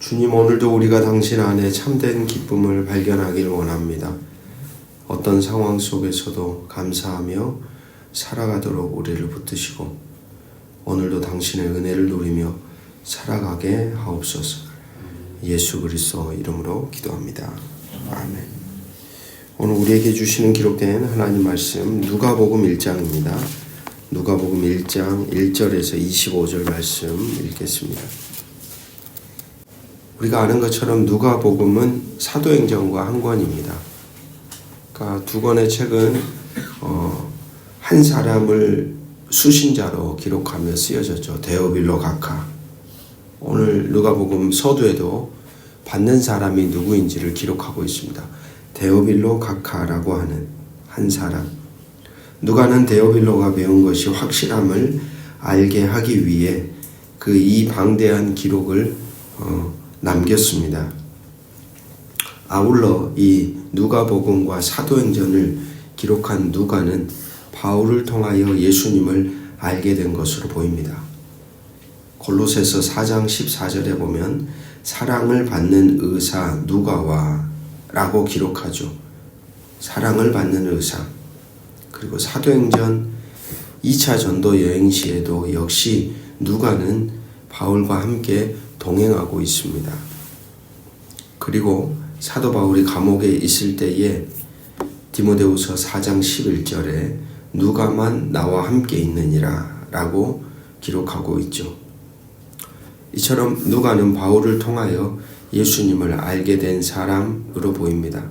주님 오늘도 우리가 당신 안에 참된 기쁨을 발견하길 원합니다. 어떤 상황 속에서도 감사하며 살아가도록 우리를 붙드시고 오늘도 당신의 은혜를 누리며 살아가게 하옵소서. 예수 그리스도 이름으로 기도합니다. 아멘. 오늘 우리에게 주시는 기록된 하나님 말씀 누가복음 1장입니다. 누가복음 1장 1절에서 25절 말씀 읽겠습니다. 우리가 아는 것처럼 누가복음은 사도행전과 한 권입니다. 그러니까 두 권의 책은 어, 한 사람을 수신자로 기록하며 쓰여졌죠. 데오빌로 가카. 오늘 누가복음 서두에도 받는 사람이 누구인지를 기록하고 있습니다. 데오빌로 가카라고 하는 한 사람. 누가는 데오빌로가 배운 것이 확실함을 알게 하기 위해 그 이 방대한 기록을 어, 남겼습니다. 아울러 이 누가복음과 사도행전을 기록한 누가는 바울을 통하여 예수님을 알게 된 것으로 보입니다. 골로새서 4장 14절에 보면 사랑을 받는 의사 누가와 라고 기록하죠. 사랑을 받는 의사. 그리고 사도행전 2차 전도 여행 시에도 역시 누가는 바울과 함께 동행하고 있습니다. 그리고 사도 바울이 감옥에 있을 때에 디모데후서 4장 11절에 누가만 나와 함께 있느니라 라고 기록하고 있죠. 이처럼 누가는 바울을 통하여 예수님을 알게 된 사람으로 보입니다.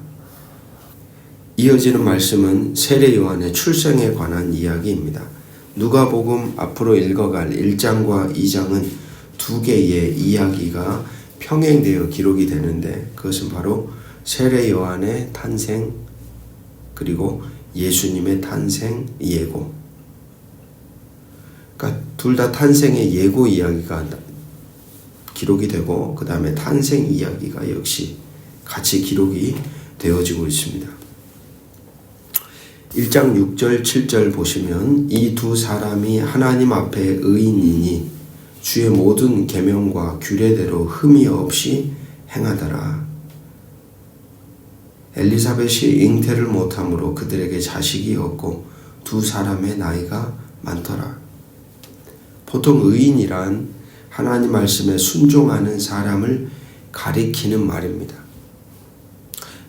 이어지는 말씀은 세례 요한의 출생에 관한 이야기입니다. 누가복음 앞으로 읽어갈 1장과 2장은 두 개의 이야기가 평행되어 기록이 되는데 그것은 바로 세례 요한의 탄생 그리고 예수님의 탄생 예고. 그러니까 둘 다 탄생의 예고 이야기가 기록이 되고 그 다음에 탄생 이야기가 역시 같이 기록이 되어지고 있습니다. 1장 6절 7절 보시면 이 두 사람이 하나님 앞에 의인이니 주의 모든 계명과 규례대로 흠이 없이 행하더라. 엘리사벳이 잉태를 못함으로 그들에게 자식이 없고 두 사람의 나이가 많더라. 보통 의인이란 하나님 말씀에 순종하는 사람을 가리키는 말입니다.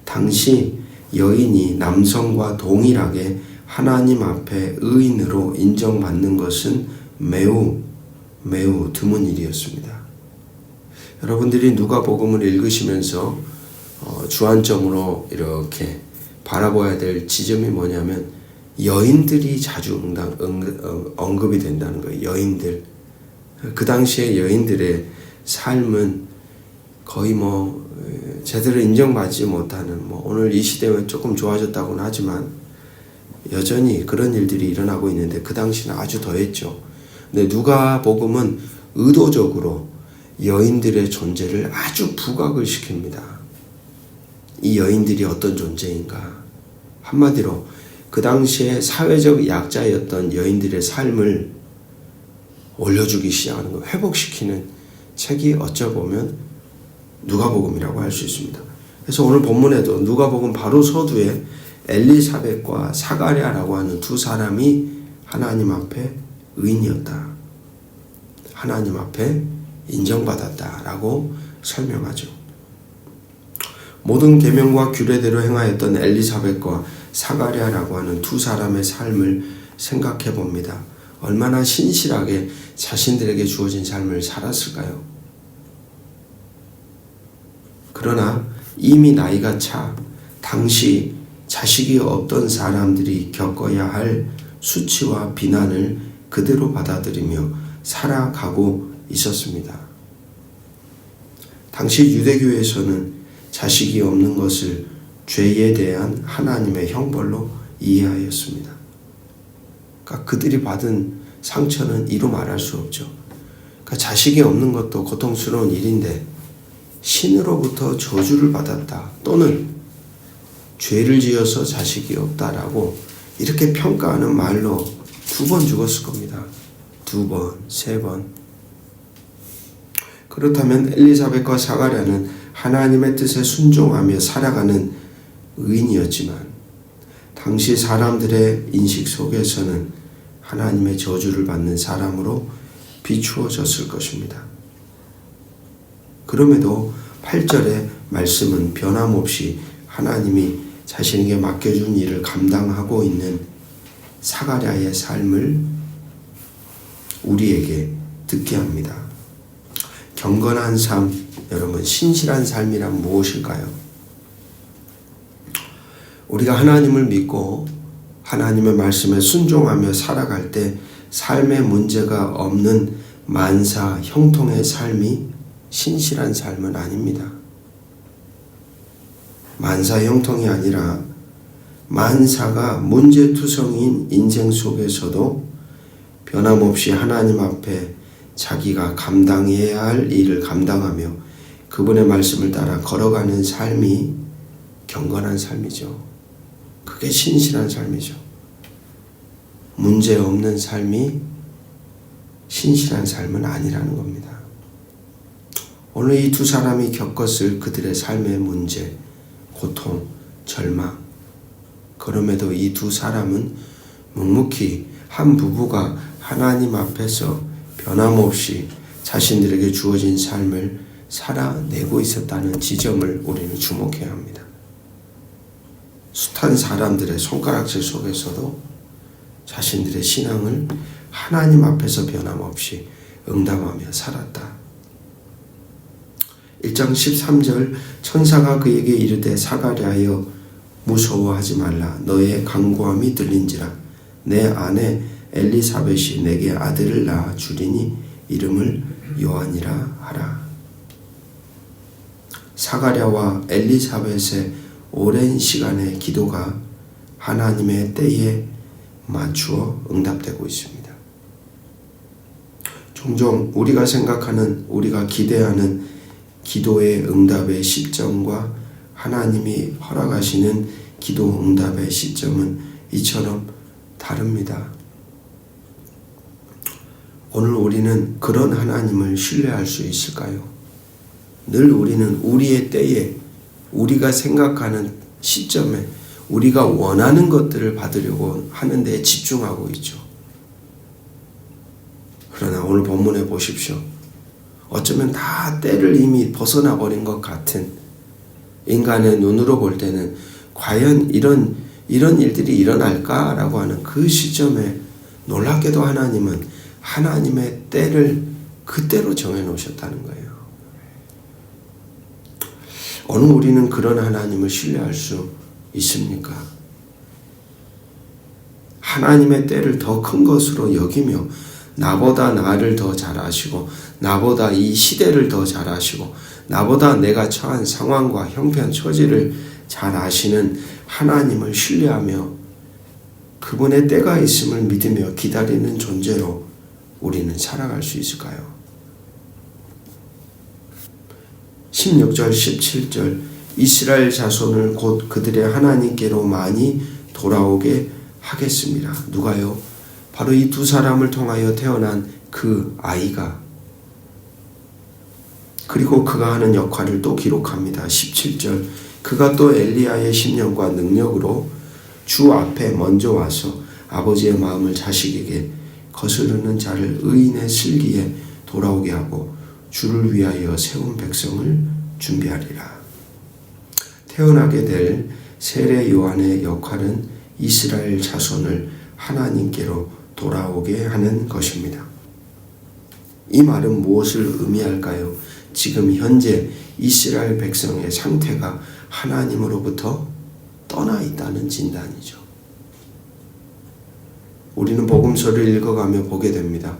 당시 여인이 남성과 동일하게 하나님 앞에 의인으로 인정받는 것은 매우 매우 드문 일이었습니다. 여러분들이 누가복음을 읽으시면서 어, 주안점으로 이렇게 바라봐야 될 지점이 뭐냐면 여인들이 자주 언급이 된다는 거예요. 여인들. 그 당시에 여인들의 삶은 거의 뭐 제대로 인정받지 못하는 뭐 오늘 이 시대는 조금 좋아졌다고는 하지만 여전히 그런 일들이 일어나고 있는데 그 당시는 아주 더했죠. 근데 누가 복음은 의도적으로 여인들의 존재를 아주 부각을 시킵니다. 이 여인들이 어떤 존재인가? 한마디로 그 당시에 사회적 약자였던 여인들의 삶을 올려주기 시작하는 거, 회복시키는 책이 어쩌보면 누가복음이라고 할 수 있습니다. 그래서 오늘 본문에도 누가복음 바로 서두에 엘리사벳과 사가랴라고 하는 두 사람이 하나님 앞에 의인이었다. 하나님 앞에 인정받았다라고 설명하죠. 모든 계명과 규례대로 행하였던 엘리사벳과 사가랴라고 하는 두 사람의 삶을 생각해 봅니다. 얼마나 신실하게 자신들에게 주어진 삶을 살았을까요? 그러나 이미 나이가 차 당시 자식이 없던 사람들이 겪어야 할 수치와 비난을 그대로 받아들이며 살아가고 있었습니다. 당시 유대교에서는 자식이 없는 것을 죄에 대한 하나님의 형벌로 이해하였습니다. 그러니까 그들이 받은 상처는 이루 말할 수 없죠. 그러니까 자식이 없는 것도 고통스러운 일인데 신으로부터 저주를 받았다 또는 죄를 지어서 자식이 없다라고 이렇게 평가하는 말로 두 번 죽었을 겁니다. 두 번, 세 번. 그렇다면 엘리사벳과 사가랴는 하나님의 뜻에 순종하며 살아가는 의인이었지만 당시 사람들의 인식 속에서는 하나님의 저주를 받는 사람으로 비추어졌을 것입니다. 그럼에도 8절의 말씀은 변함없이 하나님이 자신에게 맡겨준 일을 감당하고 있는 사가랴의 삶을 우리에게 듣게 합니다. 경건한 삶, 여러분, 신실한 삶이란 무엇일까요? 우리가 하나님을 믿고 하나님의 말씀에 순종하며 살아갈 때 삶의 문제가 없는 만사 형통의 삶이 신실한 삶은 아닙니다. 만사 형통이 아니라 만사가 문제투성인 인생 속에서도 변함없이 하나님 앞에 자기가 감당해야 할 일을 감당하며 그분의 말씀을 따라 걸어가는 삶이 경건한 삶이죠. 그게 신실한 삶이죠. 문제 없는 삶이 신실한 삶은 아니라는 겁니다. 오늘 이 두 사람이 겪었을 그들의 삶의 문제, 고통, 절망. 그럼에도 이 두 사람은 묵묵히 한 부부가 하나님 앞에서 변함없이 자신들에게 주어진 삶을 살아내고 있었다는 지점을 우리는 주목해야 합니다. 숱한 사람들의 손가락질 속에서도 자신들의 신앙을 하나님 앞에서 변함없이 응답하며 살았다. 1장 13절 천사가 그에게 이르되 사가랴여 무서워하지 말라. 너의 강구함이 들린지라. 내 아내 엘리사벳이 내게 아들을 낳아 주리니 이름을 요한이라 하라. 사가랴와 엘리사벳의 오랜 시간의 기도가 하나님의 때에 맞추어 응답되고 있습니다. 종종 우리가 생각하는 우리가 기대하는 기도의 응답의 시점과 하나님이 허락하시는 기도 응답의 시점은 이처럼 다릅니다. 오늘 우리는 그런 하나님을 신뢰할 수 있을까요? 늘 우리는 우리의 때에 우리가 생각하는 시점에 우리가 원하는 것들을 받으려고 하는 데 집중하고 있죠. 그러나 오늘 본문에 보십시오. 어쩌면 다 때를 이미 벗어나 버린 것 같은 인간의 눈으로 볼 때는 과연 이런 이런 일들이 일어날까라고 하는 그 시점에 놀랍게도 하나님은 하나님의 때를 그때로 정해 놓으셨다는 거예요. 오늘 우리는 그런 하나님을 신뢰할 수 있습니까? 하나님의 때를 더 큰 것으로 여기며 나보다 나를 더 잘 아시고 나보다 이 시대를 더 잘 아시고 나보다 내가 처한 상황과 형편 처지를 잘 아시는 하나님을 신뢰하며 그분의 때가 있음을 믿으며 기다리는 존재로 우리는 살아갈 수 있을까요? 16절 17절 이스라엘 자손을 곧 그들의 하나님께로 많이 돌아오게 하겠습니다. 누가요? 바로 이 두 사람을 통하여 태어난 그 아이가 그리고 그가 하는 역할을 또 기록합니다. 17절 그가 또 엘리야의 심령과 능력으로 주 앞에 먼저 와서 아버지의 마음을 자식에게 거스르는 자를 의인의 슬기에 돌아오게 하고 주를 위하여 세운 백성을 준비하리라. 태어나게 될 세례 요한의 역할은 이스라엘 자손을 하나님께로 돌아오게 하는 것입니다. 이 말은 무엇을 의미할까요? 지금 현재 이스라엘 백성의 상태가 하나님으로부터 떠나 있다는 진단이죠. 우리는 복음서를 읽어가며 보게 됩니다.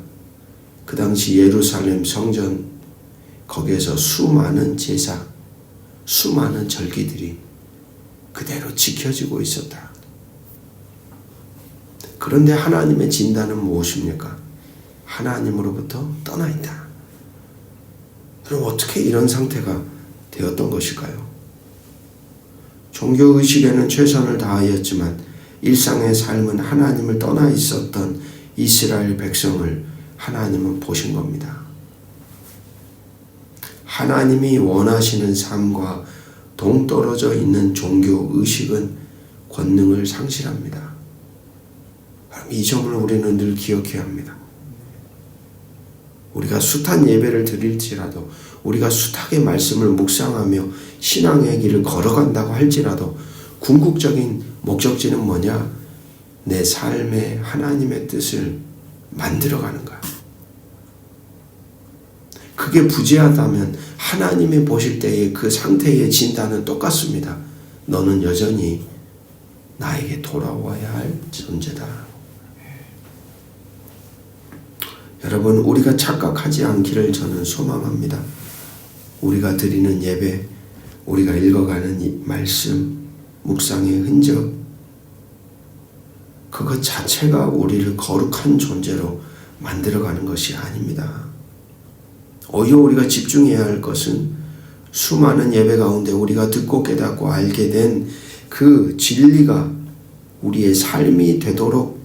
그 당시 예루살렘 성전 거기에서 수많은 제사, 수많은 절기들이 그대로 지켜지고 있었다. 그런데 하나님의 진단은 무엇입니까? 하나님으로부터 떠나 있다. 그럼 어떻게 이런 상태가 되었던 것일까요? 종교의식에는 최선을 다하였지만 일상의 삶은 하나님을 떠나 있었던 이스라엘 백성을 하나님은 보신 겁니다. 하나님이 원하시는 삶과 동떨어져 있는 종교 의식은 권능을 상실합니다. 이 점을 우리는 늘 기억해야 합니다. 우리가 숱한 예배를 드릴지라도 우리가 숱하게 말씀을 묵상하며 신앙의 길을 걸어간다고 할지라도 궁극적인 목적지는 뭐냐? 내 삶에 하나님의 뜻을 만들어가는 거야. 그게 부재하다면 하나님이 보실 때의 그 상태의 진단은 똑같습니다. 너는 여전히 나에게 돌아와야 할 존재다. 여러분, 우리가 착각하지 않기를 저는 소망합니다. 우리가 드리는 예배, 우리가 읽어가는 이 말씀, 묵상의 흔적, 그것 자체가 우리를 거룩한 존재로 만들어가는 것이 아닙니다. 오히려 우리가 집중해야 할 것은 수많은 예배 가운데 우리가 듣고 깨닫고 알게 된 그 진리가 우리의 삶이 되도록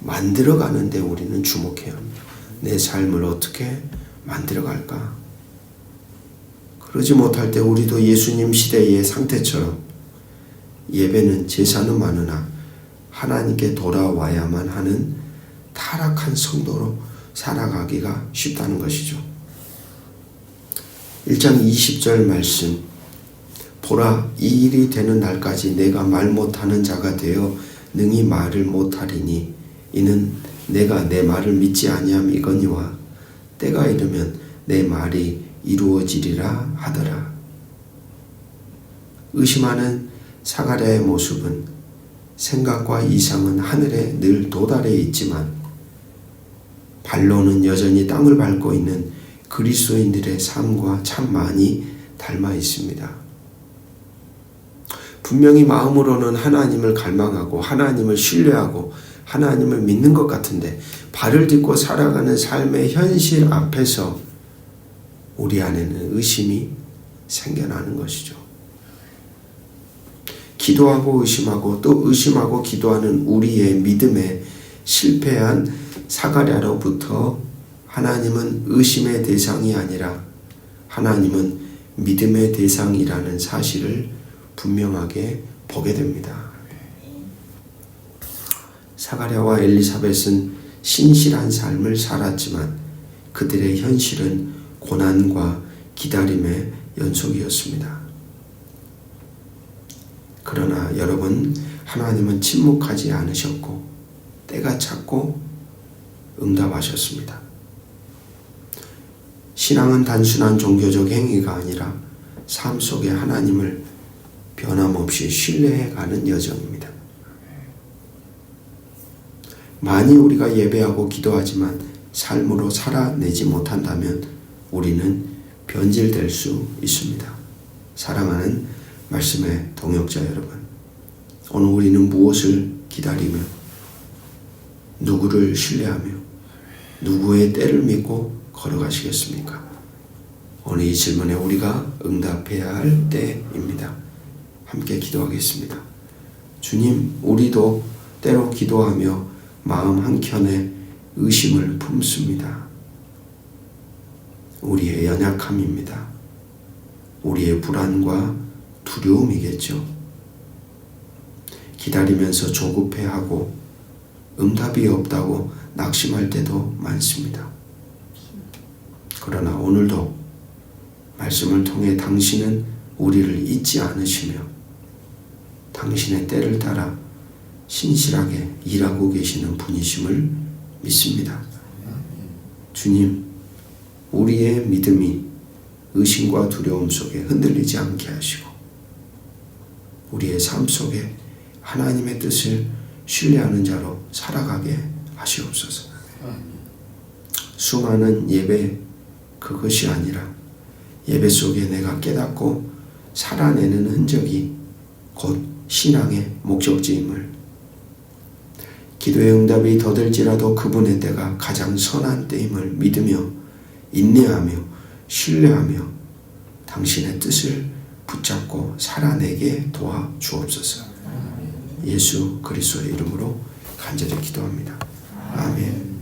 만들어가는데 우리는 주목해야 합니다. 내 삶을 어떻게 만들어갈까? 그러지 못할 때 우리도 예수님 시대의 상태처럼 예배는 제사는 많으나 하나님께 돌아와야만 하는 타락한 성도로 살아가기가 쉽다는 것이죠. 1장 20절 말씀 보라 이 일이 되는 날까지 내가 말 못하는 자가 되어 능히 말을 못하리니 이는 내가 내 말을 믿지 아니함 이거니와 때가 이르면 내 말이 이루어지리라 하더라. 의심하는 사가랴의 모습은 생각과 이상은 하늘에 늘 도달해 있지만 발로는 여전히 땅을 밟고 있는 그리스도인들의 삶과 참 많이 닮아 있습니다. 분명히 마음으로는 하나님을 갈망하고 하나님을 신뢰하고 하나님을 믿는 것 같은데 발을 딛고 살아가는 삶의 현실 앞에서 우리 안에는 의심이 생겨나는 것이죠. 기도하고 의심하고 또 의심하고 기도하는 우리의 믿음에 실패한 사가랴로부터 하나님은 의심의 대상이 아니라 하나님은 믿음의 대상이라는 사실을 분명하게 보게 됩니다. 사가랴와 엘리사벳은 신실한 삶을 살았지만 그들의 현실은 고난과 기다림의 연속이었습니다. 그러나 여러분, 하나님은 침묵하지 않으셨고, 때가 찼고, 응답하셨습니다. 신앙은 단순한 종교적 행위가 아니라 삶 속에 하나님을 변함없이 신뢰해가는 여정입니다. 많이 우리가 예배하고 기도하지만 삶으로 살아내지 못한다면 우리는 변질될 수 있습니다. 사랑하는 말씀의 동역자 여러분, 오늘 우리는 무엇을 기다리며 누구를 신뢰하며 누구의 때를 믿고 걸어가시겠습니까? 오늘 이 질문에 우리가 응답해야 할 때입니다. 함께 기도하겠습니다. 주님, 우리도 때로 기도하며 마음 한켠에 의심을 품습니다. 우리의 연약함입니다. 우리의 불안과 두려움이겠죠. 기다리면서 조급해하고 응답이 없다고 낙심할 때도 많습니다. 그러나 오늘도 말씀을 통해 당신은 우리를 잊지 않으시며 당신의 때를 따라 신실하게 일하고 계시는 분이심을 믿습니다. 주님, 우리의 믿음이 의심과 두려움 속에 흔들리지 않게 하시고 우리의 삶 속에 하나님의 뜻을 신뢰하는 자로 살아가게 하시옵소서. 수많은 예배 그것이 아니라 예배 속에 내가 깨닫고 살아내는 흔적이 곧 신앙의 목적지임을 기도의 응답이 더될지라도 그분의 때가 가장 선한 때임을 믿으며 인내하며 신뢰하며 당신의 뜻을 붙잡고 살아내게 도와 주옵소서. 예수 그리스도의 이름으로 간절히 기도합니다. 아멘.